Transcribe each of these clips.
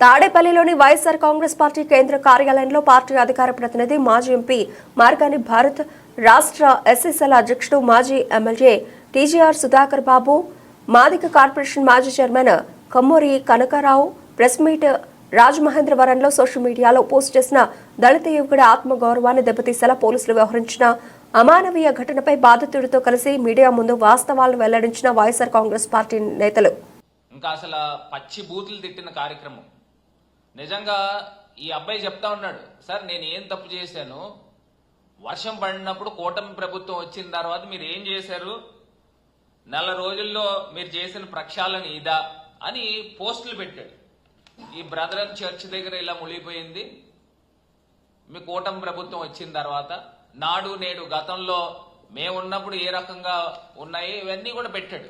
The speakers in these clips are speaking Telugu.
తాడేపల్లిలోని వైఎస్ఆర్ కాంగ్రెస్ పార్టీ కేంద్ర కార్యాలయంలో పార్టీ అధికార ప్రతినిధి మాజీ ఎంపీ మార్గాని భారత్ రాష్ట్ర ఎస్ఎస్ఎల్ అధ్యక్షుడు మాజీ ఎమ్మెల్యే టీజీఆర్ సుధాకర్ బాబు మాదిక కార్పొరేషన్ మాజీ chairman Kammuri Kanakarao press meet రాజమహేంద్రవరంలో సోషల్ మీడియాలో పోస్ట్ చేసిన దళిత యువకుడి ఆత్మగౌరవాన్ని దెబ్బతీసేలా పోలీసులు వ్యవహరించిన అమానవీయ ఘటనపై బాధితుడితో కలిసి మీడియా ముందు వాస్తవాలను వెల్లడించిన వైఎస్ఆర్ కాంగ్రెస్ పార్టీ నేతలు. ఇంకా అసలు పచ్చి బూతులు తిట్టిన కార్యక్రమం నిజంగా ఈ అబ్బాయి చెప్తా ఉన్నాడు సార్ నేను ఏం తప్పు చేశాను? వర్షం పడినప్పుడు కూటమి ప్రభుత్వం వచ్చిన తర్వాత మీరు ఏం చేశారు? నెల రోజుల్లో మీరు చేసిన ప్రక్షాళన ఇదా? అని పోస్టులు పెట్టాడు. ఈ బ్రదరన్ చర్చ్ దగ్గర ఇలా మునిగిపోయింది. మీ కూటమి ప్రభుత్వం వచ్చిన తర్వాత నాడు నేడు గతంలో మేమున్నప్పుడు ఏ రకంగా ఉన్నాయి ఇవన్నీ కూడా పెట్టాడు.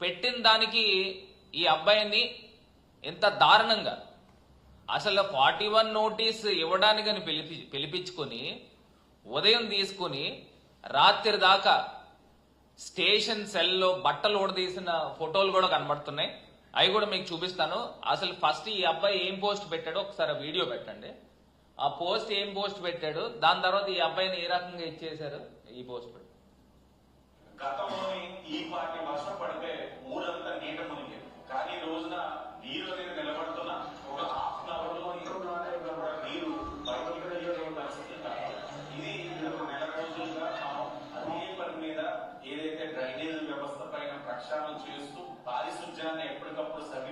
పెట్టిన దానికి ఈ అబ్బాయిని ఎంత దారుణంగా అసలు ఫార్టీ వన్ నోటీస్ ఇవ్వడానికని పిలిపి పిలిపించుకొని ఉదయం తీసుకుని రాత్రి దాకా స్టేషన్ సెల్లో బట్టలు ఓడదీసిన ఫోటోలు కూడా కనబడుతున్నాయి. అవి కూడా మీకు చూపిస్తాను. అసలు ఫస్ట్ ఈ అబ్బాయి ఏం పోస్ట్ పెట్టాడో ఒకసారి వీడియో పెట్టండి. ఆ పోస్ట్ ఏం పోస్ట్ పెట్టాడు? దాని తర్వాత ఈ అబ్బాయిని ఏ రకంగా ఇచ్చేశారు? ఈ పోస్ట్ పెట్టాడు గతంలోని ఈ పార్టీ వర్షం పడితే ఊరంతా నీట మునిగి కానీ రోజున నీరు అనేది నిలబడుతున్న ఒక హాఫ్ అన్ అవర్లో నీరు బయటకు వెళ్ళే పరిస్థితి కాదు. ఇది ఒక నెల రోజులుగా మనం అదే పని మీద ఏదైతే డ్రైనేజ్ వ్యవస్థ పైన ప్రక్షాళన చేస్తూ పారిశుధ్యాన్ని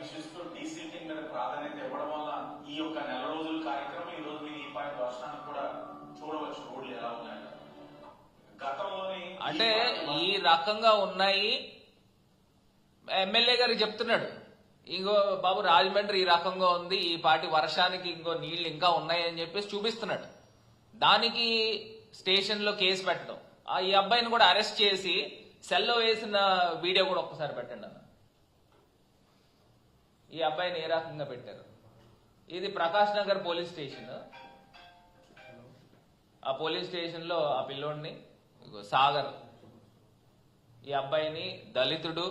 ఎప్పటికప్పుడు సమీక్షిస్తూ డీసీటింగ్ మీద ప్రాధాన్యత ఇవ్వడం వల్ల ఈ యొక్క నెల రోజుల కార్యక్రమం ఈ రోజు మీరు ఈ పార్టీ వర్షాన్ని కూడా చూడవచ్చు. రోడ్లు ఎలా ఉన్నాయో. గతంలోని అంటే ఈ రకంగా ఉన్నాయి. ఎమ్మెల్యే గారికి చెప్తున్నాడు. ఇంకో బాబు రాజమండ్రి ఈ రకంగా ఉంది. ఈ పాటి వర్షానికి ఇంకో నీళ్ళు ఇంకా ఉన్నాయి అని చెప్పేసి చూపిస్తున్నాడు. దానికి స్టేషన్లో కేసు పెట్టడం. ఆ ఈ అబ్బాయిని కూడా అరెస్ట్ చేసి సెల్లో వేసిన వీడియో కూడా ఒక్కసారి పెట్టండి అన్న. ఈ అబ్బాయిని ఏ రకంగా పెట్టారు? ఇది ప్రకాష్ నగర్ పోలీస్ స్టేషన్. ఆ పోలీస్ స్టేషన్లో ఆ పిల్లోడిని సాగర్ ఈ అబ్బాయిని దళితుడు.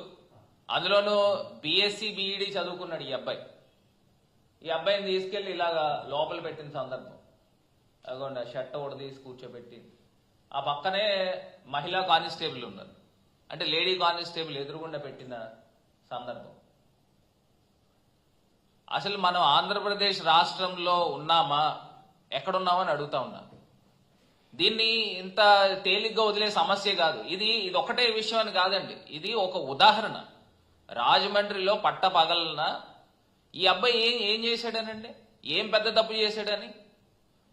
అందులోనూ బీఎస్సీ బీఈడీ చదువుకున్నాడు ఈ అబ్బాయి. ఈ అబ్బాయిని తీసుకెళ్ళి ఇలాగా లోపల పెట్టిన సందర్భం. అదిగోండి ఆ షర్ట్ ఒకటి తీసి కూర్చోబెట్టి. ఆ పక్కనే మహిళా కానిస్టేబుల్ ఉన్నారు. అంటే లేడీ కానిస్టేబుల్ ఎదురుగుండా పెట్టిన సందర్భం. అసలు మనం ఆంధ్రప్రదేశ్ రాష్ట్రంలో ఉన్నామా? ఎక్కడున్నామని అడుగుతా ఉన్నా. దీన్ని ఇంత తేలిగ్గా వదిలే సమస్య కాదు. ఇది ఇది ఒకటే విషయం అని కాదండి. ఇది ఒక ఉదాహరణ. రాజమండ్రిలో పట్ట పగలన ఈ అబ్బాయి ఏం ఏం చేశాడనండి? ఏం పెద్ద తప్పు చేశాడని?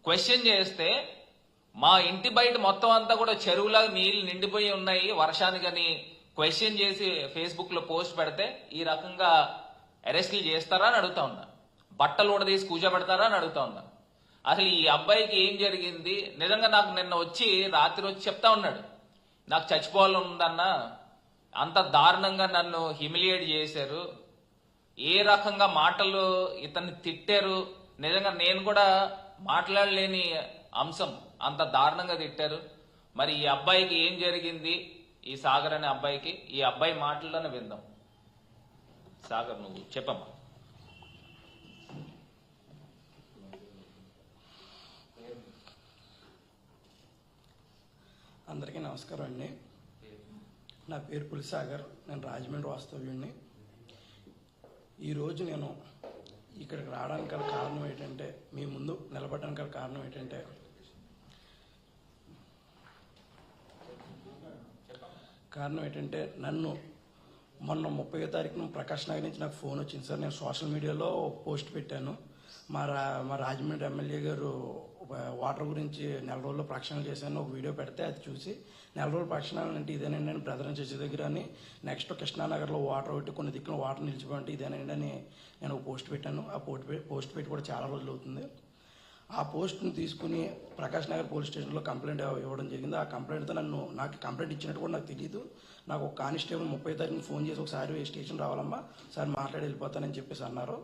క్వశ్చన్ చేస్తే మా ఇంటి బయట మొత్తం అంతా కూడా చెరువులా నీళ్ళు నిండిపోయి ఉన్నాయి. వర్షానికని క్వశ్చన్ చేసి ఫేస్బుక్లో పోస్ట్ పెడితే ఈ రకంగా అరెస్ట్లు చేస్తారా అని అడుగుతా ఉన్నా. బట్టలు కూడా తీసి కూర్చోబెడతారా అని అడుగుతా ఉన్నా. అసలు ఈ అబ్బాయికి ఏం జరిగింది? నిజంగా నాకు నిన్న వచ్చి రాత్రి వచ్చి చెప్తా ఉన్నాడు. నాకు చచ్చిపోవాలని ఉందన్నా. అంత దారుణంగా నన్ను హ్యూమిలియేట్ చేశారు. ఏ రకంగా మాటలు ఇతన్ని తిట్టారు? నిజంగా నేను కూడా మాట్లాడలేని అంశం. అంత దారుణంగా తిట్టారు. మరి ఈ అబ్బాయికి ఏం జరిగింది? ఈ సాగర్ అనే అబ్బాయికి ఈ అబ్బాయి మాటల్లోనే విందాం. సాగర్ నువ్వు చెప్పమ్మా. అందరికీ నమస్కారం అండి. నా పేరు పులిసాగర్ నేను రాజమండ్రి వాస్తవ్యుడిని ఈరోజు నేను ఇక్కడికి రావడానికి గల కారణం ఏంటంటే మీ ముందు నిలబడడానికి గల కారణం ఏంటంటే కారణం ఏంటంటే నన్ను మొన్న ముప్పై తారీఖున ప్రకాష్ నగర్ నుంచి నాకు ఫోన్ వచ్చింది సార్. నేను సోషల్ మీడియాలో పోస్ట్ పెట్టాను. మా రా మా రాజమండ్రి ఎమ్మెల్యే గారు వాటర్ గురించి నెల రోజుల్లో ప్రక్షాళన చేశాను. ఒక వీడియో పెడితే అది చూసి నెల రోజుల ప్రక్షాళన అంటే ఇదేనండి అని బ్రదర్ చర్చి దగ్గర అని నెక్స్ట్ కృష్ణానగర్లో వాటర్ పెట్టి కొన్ని దిక్కున వాటర్ నిలిచిపోయింటే ఇదేనండి అని నేను ఒక పోస్ట్ పెట్టాను. ఆ పోస్ట్ పోస్ట్ పెట్టి కూడా చాలా రోజులు అవుతుంది. ఆ పోస్ట్ను తీసుకుని ప్రకాష్ నగర్ పోలీస్ స్టేషన్లో కంప్లైంట్ ఇవ్వడం జరిగింది. ఆ కంప్లైంట్తో నన్ను నాకు కంప్లైంట్ ఇచ్చినట్టు కూడా నాకు తెలియదు నాకు ఒక కానిస్టేబుల్ ముప్పై తారీఖున ఫోన్ చేసి ఒకసారి స్టేషన్ రావాలమ్మా? సార్ మాట్లాడి వెళ్ళిపోతానని చెప్పేసి అన్నారు.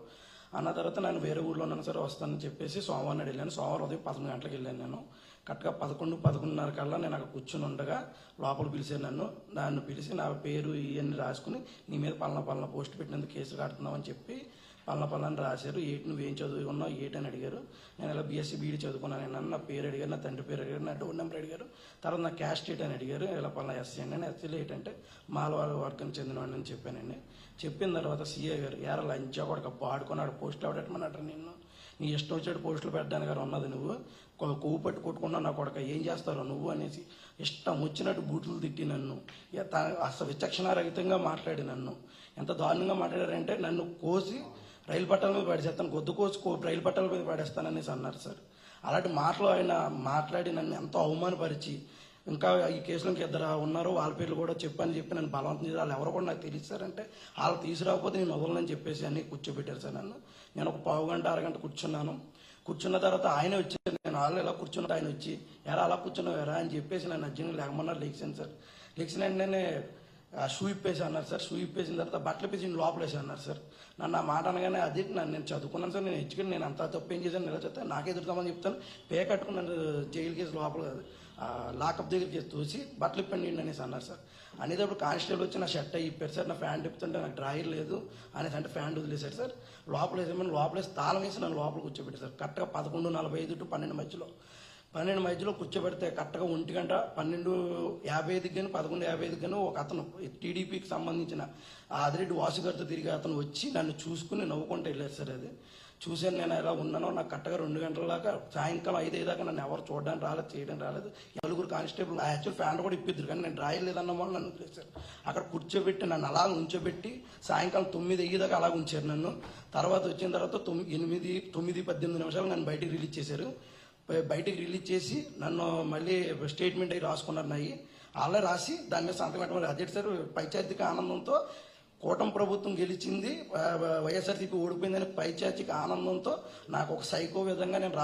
అన్న తర్వాత నేను వేరే ఊర్లో ఉన్నాను సరే వస్తానని చెప్పేసి సోమవారం నాడు వెళ్ళాను. సోమవారం ఉదయం పదకొండు గంటలకు వెళ్ళాను నేను. కరెక్ట్గా పదకొండు పదకొండున్నర కల్లా నేను అక్కడ కూర్చుని ఉండగా లోపల పిలిచాను నన్ను. దాన్ని పిలిచి నా పేరు ఇవన్నీ రాసుకుని నీ మీద పలానా పలానా పోస్ట్ పెట్టినందుకు కేసు కడుతున్నామని చెప్పి పళ్ళ పలానా రాశారు. ఏంటి నువ్వేం చదువుకున్నావు? ఏటని అడిగారు. నేను ఇలా బీఎస్సీ బీడీ చదువుకున్నాను. నేను నా పేరు అడిగారు నా తండ్రి పేరు అడిగారు నా డోర్ నెంబర్ అడిగారు. తర్వాత నా క్యాస్ట్ ఏటని అని అడిగారు. ఇలా పలానా ఎస్సీ అండి నేను ఎస్సీలో ఏంటంటే మాలవాడ వర్గం చెందినవాడిని అని చెప్పానండి. చెప్పిన తర్వాత సీఏ గారు ఎరా లంచా కొడుక పాడుకున్నాడు పోస్టులు ఎవడెట్టమన్నట్టు నిన్ను? నీ ఇష్టం వచ్చాడు పోస్టులు పెట్టడానికి గారు ఉన్నది నువ్వు. కొవ్వు పట్టు కొట్టుకున్నా నా కొడక ఏం చేస్తారో నువ్వు? అనేసి ఇష్టం వచ్చినట్టు బూట్లు తిట్టి నన్ను. ఇక అసలు విచక్షణారహితంగా మాట్లాడి నన్ను. ఎంత దారుణంగా మాట్లాడారంటే నన్ను కోసి రైలు పట్టాల మీద పడేస్తాను గొద్దు కోసుకో రైలు పట్టాల మీద పడేస్తాననేసి అన్నారు సార్. అలాంటి మాటలు ఆయన మాట్లాడి నన్ను ఎంతో అవమానపరిచి ఇంకా ఈ కేసులో ఇంకా ఇద్దరు ఉన్నారు వాళ్ళ పేర్లు కూడా చెప్పని చెప్పి నన్ను బలవంతం చేసి వాళ్ళు ఎవరు కూడా నాకు తెలియస్తారంటే వాళ్ళు తీసుకురాకపోతే నేను వదలని చెప్పేసి అన్ని కూర్చోబెట్టారు సార్ నన్ను. నేను ఒక పావు గంట అరగంట కూర్చున్నాను. కూర్చున్న తర్వాత ఆయన వచ్చి నేను వాళ్ళు ఎలా కూర్చున్నట్టు ఆయన వచ్చి ఎలా అలా కూర్చున్నావు ఎరా అని చెప్పేసి నన్ను అర్జున్ లేకమన్నారు. లేచాను సార్. లేచిన వెంటనే షూ ఇప్పేసి అన్నారు సార్ షూ ఇప్పేసిన తర్వాత బట్టలు ఇప్పేసి లోపల వేసి అన్నారు సార్. నన్ను ఆ మాట అనగానే అది నన్ను నేను చదువుకున్నాను సార్ నేను హెచ్చుకుని నేను అంతా తప్పు ఏం చేశాను ఇలా చెప్తాను నాకే ఎదురుతామని చెప్తాను. పే కట్టుకుని నన్ను జైలు కేసు లోపల లాకప్ దగ్గరికి తోసి బట్టలు ఇప్పండి అనేసి అన్నారు సార్. అనేటప్పుడు కానిస్టేబుల్ వచ్చి నా షర్ట్ ఇప్పారు సార్ నా ఫ్యాంట్ ఇప్పుతుంటే నాకు డ్రాయర్ లేదు అనేసి అంటే ఫ్యాంట్ వదిలేశారు సార్. లోపల వేసేమని లోపల వేసి తాళం వేసి నన్ను లోపల కూర్చోబెట్టారు సార్. కరెక్ట్గా పదకొండు నలభై ఐదు టు పన్నెండు మధ్యలో. పన్నెండు మధ్యలో కూర్చోబెడితే కరెక్ట్గా ఒంటి గంట పన్నెండు యాభై ఐదుకి కానీ పదకొండు యాభై ఐదుకి కానీ ఒక అతను టీడీపీకి సంబంధించిన ఆదిరెడ్డి వాసు గారితో తిరిగి అతను వచ్చి నన్ను చూసుకుని నవ్వుకుంటూ వెళ్ళారు సార్ అది. చూశాను నేను ఎలా ఉన్నానో నాకు కరెక్ట్గా రెండు గంటల దాకా సాయంకాలం ఐదు దాకా నన్ను ఎవరు చూడడానికి రాలేదు చేయడం రాలేదు. నలుగురు కానిస్టేబుల్ యాక్చువల్ ఫ్యాన్ కూడా ఇప్పిద్దరు కానీ నేను రాయలేదన్న వాళ్ళు నన్ను చేశారు అక్కడ కూర్చోబెట్టి నన్ను అలా ఉంచోబెట్టి సాయంకాలం తొమ్మిది అయ్యేదాకా అలా ఉంచారు నన్ను. తర్వాత వచ్చిన తర్వాత తొమ్మిది ఎనిమిది తొమ్మిది పద్దెనిమిది నిమిషాలు నన్ను బయటికి రిలీజ్ చేశారు. బయటికి రిలీజ్ చేసి నన్ను మళ్ళీ స్టేట్మెంట్ అయ్యి రాసుకున్నారు నాయి. అలా రాసి దాని మీద సంతకం పెట్టమని అధ్యక్ష సార్? పైచాతిక ఆనందంతో కూటమి ప్రభుత్వం గెలిచింది వైఎస్ఆర్సీపీ ఓడిపోయిందని పైచార్తిక ఆనందంతో నాకు ఒక సైకో విధంగా నేను